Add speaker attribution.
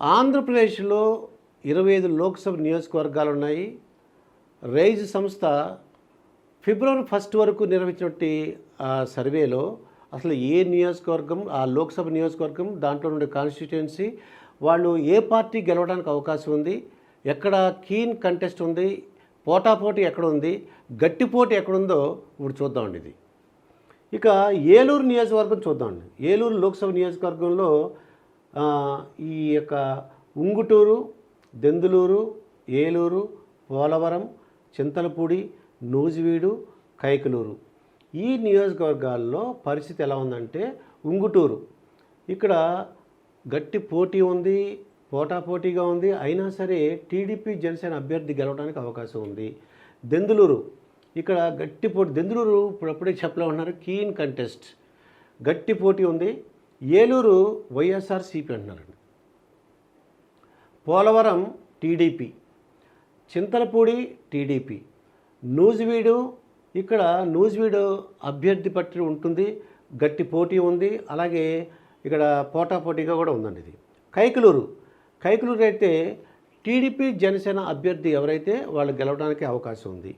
Speaker 1: ఆంధ్రప్రదేశ్లో ఇరవై ఐదు లోక్సభ నియోజకవర్గాలు ఉన్నాయి. రైజ్ సంస్థ ఫిబ్రవరి ఫస్ట్ వరకు నిర్వహించినటువంటి సర్వేలో అసలు ఏ నియోజకవర్గం ఆ లోక్సభ నియోజకవర్గం దాంట్లో ఉండే కాన్స్టిట్యుయెన్సీ వాళ్ళు ఏ పార్టీ గెలవడానికి అవకాశం ఉంది ఎక్కడ కీన్ కంటెస్ట్ ఉంది పోటాపోటీ ఎక్కడ ఉంది గట్టిపోటీ ఎక్కడుందో ఇప్పుడు చూద్దామండి ఇది. ఇక ఏలూరు నియోజకవర్గం చూద్దామండి ఏలూరు లోక్సభ నియోజకవర్గంలో ఈ యొక్క ఉంగుటూరు దెందులూరు ఏలూరు పోలవరం చింతలపూడి నూజివీడు కైకలూరు. ఈ నియోజకవర్గాల్లో పరిస్థితి ఎలా ఉందంటే ఉంగుటూరు. ఇక్కడ గట్టి పోటీ ఉంది పోటాపోటీగా ఉంది. అయినా సరే టీడీపీ జనసేన అభ్యర్థి గెలవడానికి అవకాశం ఉంది. దెందులూరు ఇక్కడ గట్టి పోటీ దెందులూరు ఇప్పుడు అప్పుడే చెప్పలే ఉన్నారు కీన్ కంటెస్ట్. గట్టి పోటీ ఉంది ఏలూరు వైఎస్ఆర్సీపీ అంటున్నారండి పోలవరం టీడీపీ చింతలపూడి టీడీపీ నూజివీడు ఇక్కడ నూజివీడు అభ్యర్థి పట్టి ఉంటుంది గట్టి పోటీ ఉంది అలాగే ఇక్కడ పోటాపోటీగా కూడా ఉందండి ఇది. కైకలూరు కైకలూరు అయితే టీడీపీ జనసేన అభ్యర్థి ఎవరైతే వాళ్ళు గెలవడానికి అవకాశం ఉంది.